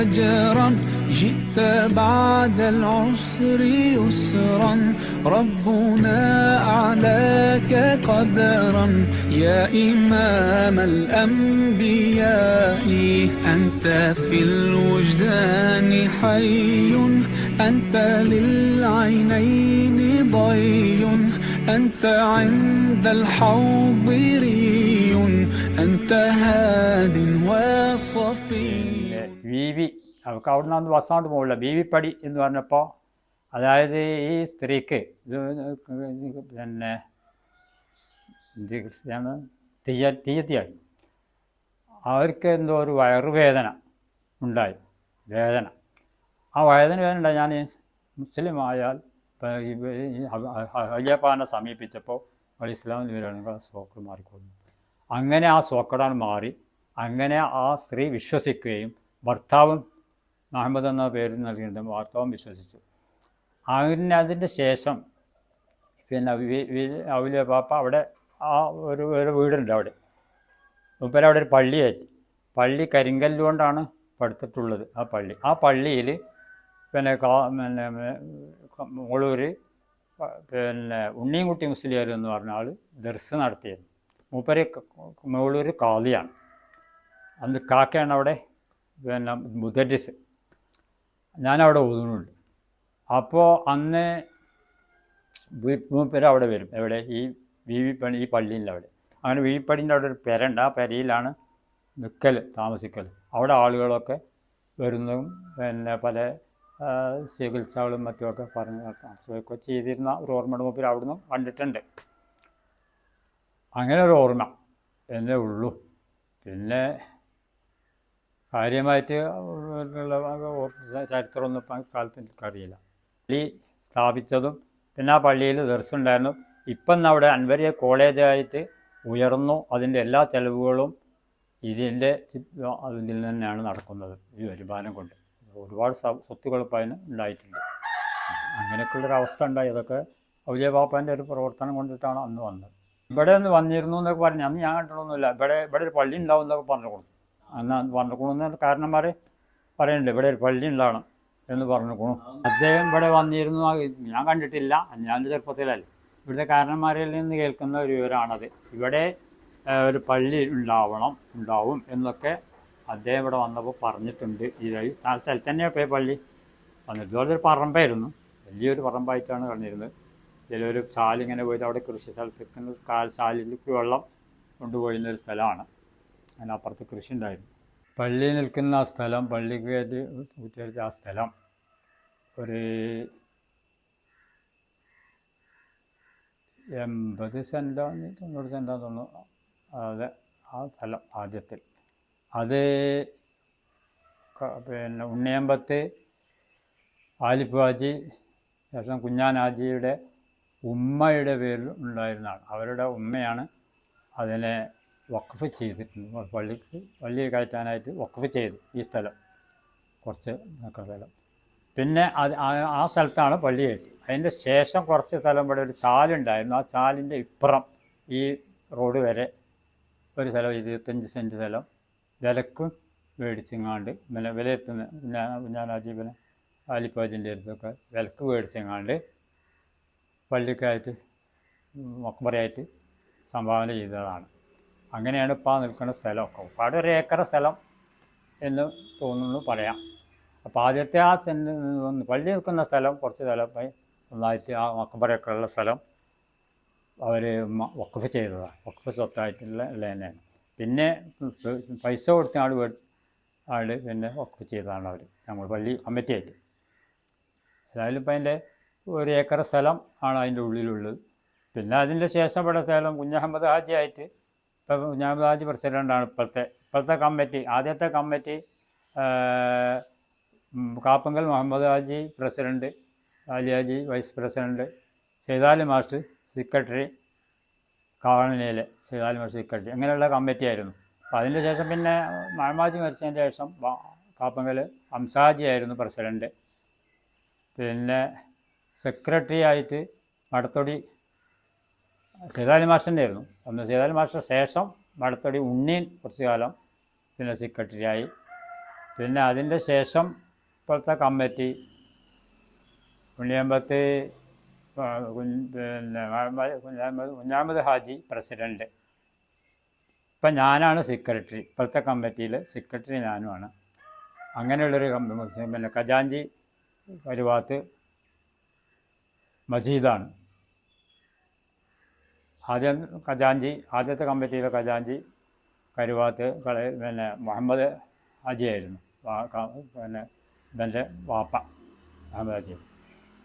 فجرا جئت بعد العسر يسرا. ربنا أعلاك قدرا. يا إمام الأنبياء أنت في الوجدان حي أنت للعينين ضي أنت عند الحوض ري أنت هاد وصفي. V അവിടുന്ന് അന്ന് അന്ന് ബസ്സാണ്ട് പോകില്ല ബി വി പടി എന്ന് പറഞ്ഞപ്പോൾ അതായത് ഈ സ്ത്രീക്ക് ഇത് പിന്നെ തീയ തീയത്തിയായി അവർക്ക് എന്തോ ഒരു വയറുവേദന ഉണ്ടായി. വേദന. ആ വേദന വേദന ഉണ്ടായി. ഞാൻ മുസ്ലിം ആയാൽ അയ്യപ്പാനെ സമീപിച്ചപ്പോൾ അവൾ ഇസ്ലാമിൽ വരികയാണെങ്കിൽ ആ സോക്കട് മാറിക്കൊള്ളുന്നു അങ്ങനെ ആ സോക്കടാൻ മാറി. അങ്ങനെ ആ സ്ത്രീ വിശ്വസിക്കുകയും ഭർത്താവും മുഹമ്മദ് എന്ന പേര് നൽകിയിട്ടുണ്ട് വാർത്തവും വിശ്വസിച്ചു. അങ്ങനെ അതിന്റെ ശേഷം പിന്നെ അവലിയ പാപ്പ അവിടെ ആ ഒരു ഒരു വീടുണ്ട് അവിടെ. മുപ്പര അവിടെ ഒരു പള്ളിയായി. പള്ളി കരിങ്കല്ലുകൊണ്ടാണ് പടുത്തിട്ടുള്ളത് ആ പള്ളി. ആ പള്ളിയിൽ പിന്നെ കാ പിന്നെ മുകളൂർ പിന്നെ ഉണ്ണിയൻകുട്ടി മുസ്ലിയാർ എന്ന് പറഞ്ഞ ആൾ ദർസ് നടത്തിയത്. മൂപ്പര് മുകളൂർ കാളിയാണ്. അന്ന് കാക്കയാണ് അവിടെ പിന്നെ മുദരിസ്. ഞാനവിടെ ഊതുന്നുണ്ട്. അപ്പോൾ അന്ന് മൂപ്പര് അവിടെ വരും. എവിടെ? ഈ വി വി പണി ഈ പള്ളിയിൽ അവിടെ. അങ്ങനെ വി പടിന്റെ അവിടെ ഒരു പെരണ്ട്. ആ പെരയിലാണ് നിൽക്കൽ താമസിക്കൽ അവിടെ ആളുകളൊക്കെ വരുന്നതും പിന്നെ പല ചികിത്സകളും മറ്റുമൊക്കെ പറഞ്ഞ് അസുഖമൊക്കെ ചെയ്തിരുന്ന ഒരു ഓർമ്മയുടെ മുമ്പിൽ അവിടുന്ന് കണ്ടിട്ടുണ്ട്. അങ്ങനെ ഒരു ഓർമ്മ. എന്നേ ഉള്ളൂ. പിന്നെ കാര്യമായിട്ട് ചരിത്രമൊന്നും ഇപ്പം കാലത്ത് എനിക്കറിയില്ല. പള്ളി സ്ഥാപിച്ചതും പിന്നെ ആ പള്ളിയിൽ ദർശനമുണ്ടായിരുന്നു. ഇപ്പം അവിടെ അൻവരിയ കോളേജായിട്ട് ഉയർന്നു. അതിന്റെ എല്ലാ ചെലവുകളും ഇതിന്റെ അതിൽ തന്നെയാണ് നടക്കുന്നത്. ഈ വരുമാനം കൊണ്ട്. ഒരുപാട് സ്വത്തുകൾ ഇപ്പം അതിന് ഉണ്ടായിട്ടുണ്ട്. അങ്ങനെയൊക്കെയുള്ളൊരു അവസ്ഥ ഉണ്ടായി. അതൊക്കെ ഔലിയ ബാപ്പാന്റെ ഒരു പ്രവർത്തനം കൊണ്ടിട്ടാണ് അന്ന് വന്നത്. ഇവിടെ ഒന്ന് വന്നിരുന്നു എന്നൊക്കെ പറഞ്ഞു. അന്ന് ഞാൻ കണ്ടിട്ടൊന്നുമില്ല. ഇവിടെ ഇവിടെ ഒരു പള്ളി ഉണ്ടാവും എന്നൊക്കെ പറഞ്ഞു അന്ന് എന്ന് കാരണന്മാർ പറയുന്നുണ്ട് ഇവിടെ ഒരു പള്ളി ഉണ്ടാണ് എന്ന് പറഞ്ഞുകൊണു അദ്ദേഹം ഇവിടെ വന്നിരുന്നു. ഞാൻ കണ്ടിട്ടില്ല. ഞാൻ ചെറുപ്പത്തിലല്ലേ. ഇവിടുത്തെ കാരണന്മാരിൽ നിന്ന് കേൾക്കുന്ന ഒരു വിവരമാണത്. ഇവിടെ ഒരു പള്ളി ഉണ്ടാവണം ഉണ്ടാവും എന്നൊക്കെ അദ്ദേഹം ഇവിടെ വന്നപ്പോൾ പറഞ്ഞിട്ടുണ്ട്. ഈ ആ സ്ഥലത്ത് തന്നെയാണ് പോയ പള്ളി? വന്നിട്ട് ഒരു പറമ്പായിരുന്നു. വലിയൊരു പറമ്പായിട്ടാണ് കണ്ടിരുന്നത് ഇതിലൊരു ചാലിങ്ങനെ പോയിട്ട് അവിടെ കൃഷി സ്ഥലത്തേക്ക് കാൽ ചാലിലേക്ക് വെള്ളം കൊണ്ടുപോയിരുന്ന ഒരു സ്ഥലമാണ്. അതിനപ്പുറത്ത് കൃഷി ഉണ്ടായിരുന്നു പള്ളി നിൽക്കുന്ന ആ സ്ഥലം പള്ളിക്ക് ഉച്ചരിച്ച ആ സ്ഥലം ഒരു എൺപത് സെന്റോ തൊണ്ണൂറ് സെന്റോ തോന്നുന്നു അതെ ആ സ്ഥലം ആദ്യത്തിൽ. അത് പിന്നെ ഉണ്ണിയമ്പത്ത് ആലിപ്പുവാജി ശേഷം കുഞ്ഞാനാജിയുടെ ഉമ്മയുടെ പേരിൽ ഉണ്ടായിരുന്നതാണ് അവരുടെ ഉമ്മയാണ് അതിനെ വഖഫ് ചെയ്തിട്ടുണ്ട് പള്ളിക്ക് പള്ളി കയറ്റാനായിട്ട് വഖഫ് ചെയ്തു ഈ സ്ഥലം. കുറച്ച് സ്ഥലം. പിന്നെ അത് ആ- സ്ഥലത്താണ് പള്ളി കയറ്റി അതിന്റെ ശേഷം കുറച്ച് സ്ഥലം ഇവിടെ ഒരു ചാലുണ്ടായിരുന്നു. ആ ചാലിന്റെ ഇപ്പുറം ഈ റോഡ് വരെ ഒരു സ്ഥലം ഇരുപത്തഞ്ച് സെന്റ് സ്ഥലം. വിലക്കും മേടിച്ചെങ്ങാണ്ട് പിന്നെ വിലയെത്തുന്ന ഞാൻ അജീബന് ആലിപ്പാജിന്റെ അടുത്തൊക്കെ വിലക്ക് മേടിച്ചെങ്ങാണ്ട് പള്ളിക്കായിട്ട് മൊക്കമ്പറയായിട്ട് സംഭാവന ചെയ്തതാണ്. അങ്ങനെയാണ് ഇപ്പോൾ നിൽക്കുന്ന സ്ഥലമൊക്കെ. ഒരുപാട് ഒരു ഏക്കർ സ്ഥലം എന്ന് തോന്നുന്നു പറയാം. അപ്പോൾ ആദ്യത്തെ ആ സെന്റ് പള്ളി നിൽക്കുന്ന സ്ഥലം കുറച്ച് സ്ഥലം ഒന്നായിട്ട് ആ മക്കമ്പറയൊക്കെ ഉള്ള സ്ഥലം അവർ വക്കഫ് ചെയ്തതാണ്. വക്കഫ് സ്വത്തായിട്ടുള്ള തന്നെയാണ് പിന്നെ പൈസ കൊടുത്ത ആൾ ആൾ പിന്നെ വക്കഫ് ചെയ്തതാണ് അവർ നമ്മൾ പള്ളി കമ്മിറ്റിയായിട്ട്. ഏതായാലും ഇപ്പം അതിന്റെ ഒരു ഏക്കർ സ്ഥലം ആണ് അതിന്റെ ഉള്ളിലുള്ളത്. പിന്നെ അതിന്റെ ശേഷം ഇവിടെ സ്ഥലം കുഞ്ഞഹമ്മദ് ഹാജി ഞാൻ ഹാജി പ്രസിഡന്റാണ് ഇപ്പോഴത്തെ ഇപ്പോഴത്തെ കമ്മിറ്റി ആദ്യത്തെ committee Kappangal Muhammad Haji president Ali Haji vice president Saithali master secretary കാവണിയിലെ Saithali master secretary അങ്ങനെയുള്ള കമ്മിറ്റി ആയിരുന്നു. അപ്പം അതിന്റെ ശേഷം പിന്നെ മഹമാജി മരിച്ചതിന് ശേഷം കാപ്പങ്കൽ ഹംസാജി ആയിരുന്നു പ്രസിഡന്റ് പിന്നെ സെക്രട്ടറി ആയിട്ട് മടത്തൊടി സീതാലി മാഷ്ടന്റെ ആയിരുന്നു അന്ന് സീതാലി മാസ്റ്റർ ശേഷം മടത്തടി ഉണ്ണീൻ കുറച്ച് കാലം പിന്നെ സെക്രട്ടറിയായി. പിന്നെ അതിന്റെ ശേഷം ഇപ്പോഴത്തെ കമ്മിറ്റി ഉണ്ണിയമ്പത്ത് പിന്നെ കുഞ്ഞാമത് ഹാജി പ്രസിഡന്റ് ഇപ്പം ഞാനാണ് സെക്രട്ടറി. ഇപ്പോഴത്തെ കമ്മിറ്റിയിൽ സെക്രട്ടറി ഞാനുമാണ് അങ്ങനെയുള്ളൊരു പിന്നെ ഖജാഞ്ചി കരുവാത്ത് മജീദാണ്. ആദ്യം ഖജാഞ്ചി ആദ്യത്തെ കമ്മിറ്റിയിലെ ഖജാഞ്ചി കരുവാത്ത് കള പിന്നെ മുഹമ്മദ് അജിയായിരുന്നു പിന്നെ ഇവന്റെ വാപ്പ മുഹമ്മദ് അജി.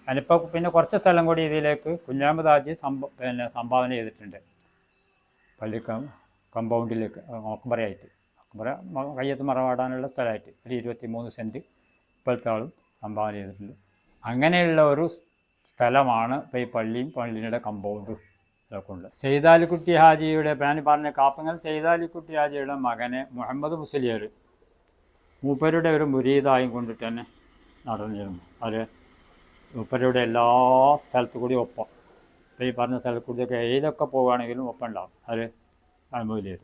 അതിനിപ്പോൾ പിന്നെ കുറച്ച് സ്ഥലം കൂടി ഇതിലേക്ക് കുഞ്ഞാമത് ആജി സംഭ പിന്നെ സംഭാവന ചെയ്തിട്ടുണ്ട്. പള്ളി കമ്പൗണ്ടിലേക്ക് ഒക്കമ്പറയായിട്ട് ഒക്കമ്പറ മ- കയ്യത്ത് മറവാടാനുള്ള സ്ഥലമായിട്ട്. ഒരു ഇരുപത്തി മൂന്ന് സെന്റ് ഇപ്പോഴത്തെ ആളും സംഭാവന ചെയ്തിട്ടുണ്ട്. അങ്ങനെയുള്ള ഒരു സ്ഥലമാണ് ഇപ്പോൾ ഈ പള്ളിയും പള്ളിയുടെ കമ്പൗണ്ടും. ഇതൊക്കെ ഉണ്ട് സെയ്താലിക്കുട്ടി ഹാജിയുടെ പാനി പറഞ്ഞ കാപ്പങ്ങൾ സെയ്താലിക്കുട്ടി ഹാജിയുടെ മകനെ മുഹമ്മദ് മുസ്ലിയർ മൂപ്പരുടെ ഒരു മുരീതായും കൊണ്ടിട്ട് തന്നെ നടന്നിരുന്നു. അത് മൂപ്പരുടെ എല്ലാ സ്ഥലത്തു കൂടി ഒപ്പം. ഇപ്പോൾ ഈ പറഞ്ഞ സ്ഥലത്തു കൂടിയൊക്കെ ഏതൊക്കെ പോവുകയാണെങ്കിലും ഒപ്പം ഉണ്ടാവും. അത് മഴമൂലിയർ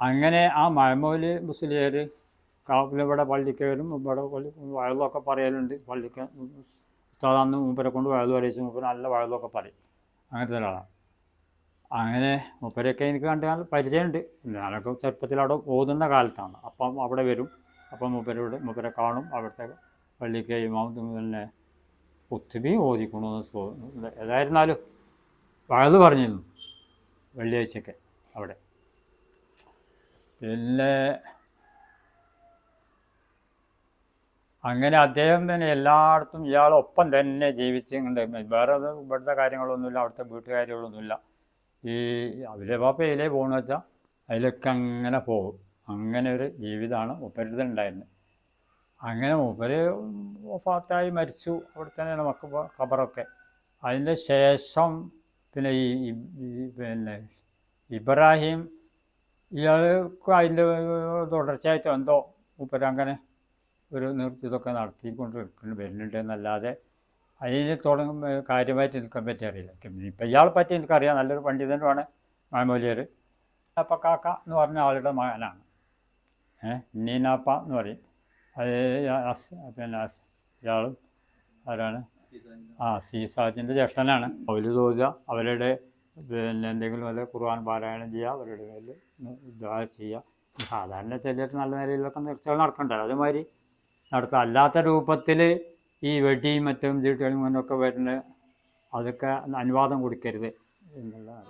അങ്ങനെ ആ മഴമൂലി മുസ്ലിയർ കാപ്പിലിവിടെ പള്ളിക്ക് വരും ഇവിടെ പള്ളി വയലൊക്കെ പറയലുണ്ട്. പള്ളിക്ക് ഉസ്താദ് മൂപ്പരെ കൊണ്ട് വയലു അറിയിച്ചു. മൂപ്പര് നല്ല വയലൊക്കെ പറയും. അങ്ങനത്തെ ഒരാളാണ്. അങ്ങനെ മൂപ്പരെയൊക്കെ എനിക്ക് കണ്ട് പരിചയമുണ്ട്. ഞാനൊക്കെ ചെറുപ്പത്തിൽ അവിടെ ഓതുന്ന കാലത്താണ്. അപ്പം അവിടെ വരും. അപ്പം മൂപ്പരോട് മൂപ്പരെ കാണും. അവിടുത്തെ പള്ളിക്ക് ഇമാം പിന്നെ ഒത്തിരി ഓതിക്കണമെന്ന് തോന്നുന്നു ഏതായിരുന്നാലും വയത് പറഞ്ഞിരുന്നു വെള്ളിയാഴ്ചയൊക്കെ അവിടെ. പിന്നെ അങ്ങനെ അദ്ദേഹം തന്നെ എല്ലായിടത്തും ഇയാളൊപ്പം തന്നെ ജീവിച്ചിട്ടുണ്ട് വേറെ ഇവിടുത്തെ കാര്യങ്ങളൊന്നുമില്ല അവിടുത്തെ വീട്ടുകാര്യങ്ങളൊന്നുമില്ല. ഈ അവരെ പാപ്പ ഇതിലേ പോകണമെന്ന് വെച്ചാൽ അതിലൊക്കെ അങ്ങനെ പോകും. അങ്ങനെ ഒരു ജീവിതമാണ് മൂപ്പരുടെ ഉണ്ടായിരുന്നത് അങ്ങനെ മൂപ്പര് ഫാത്തായി മരിച്ചു. അവിടെ തന്നെ നമുക്ക് ഖബറൊക്കെ. അതിന്റെ ശേഷം പിന്നെ ഈ പിന്നെ ഇബ്രാഹിം ഇയാൾക്ക് അതിന്റെ തുടർച്ചയായിട്ട് എന്തോ മൂപ്പര് അങ്ങനെ ഒരു ഇതൊക്കെ നടത്തിക്കൊണ്ട് വരുന്നുണ്ട് എന്നല്ലാതെ അതിന് തുടങ്ങും കാര്യമായിട്ട് നിൽക്കാൻ പറ്റി അറിയില്ല. ഇപ്പം ഇയാളെ പറ്റി എനിക്കറിയാം. നല്ലൊരു പണ്ഡിതനുമാണ് മാമൂലിയർ അപ്പം കാക്ക എന്ന് പറഞ്ഞ ആളുടെ മകനാണ്. ഏഹ് നീനാപ്പ എന്ന് പറയും. അത് പിന്നെ ഇയാൾ ആരാണ്? ആ സീസാജിന്റെ ജ്യേഷ്ഠനാണ്. അവർ തോന്നുക അവരുടെ പിന്നെ എന്തെങ്കിലും വല്ല ഖുർആൻ പാരായണം ചെയ്യുക അവരുടെ മേലിൽ ഇതാ ചെയ്യുക സാധാരണ ചിലർ നല്ല നിലയിലൊക്കെ നിർച്ചകൾ നടക്കണ്ടല്ലോ. അതുമാതിരി നടത്തുക അല്ലാത്ത രൂപത്തിൽ ഈ വെടിയും മറ്റും ചീട്ടുകളും മറ്റൊക്കെ വരുന്ന അതൊക്കെ അനുവാദം കൊടുക്കരുത് എന്നുള്ളതാണ്.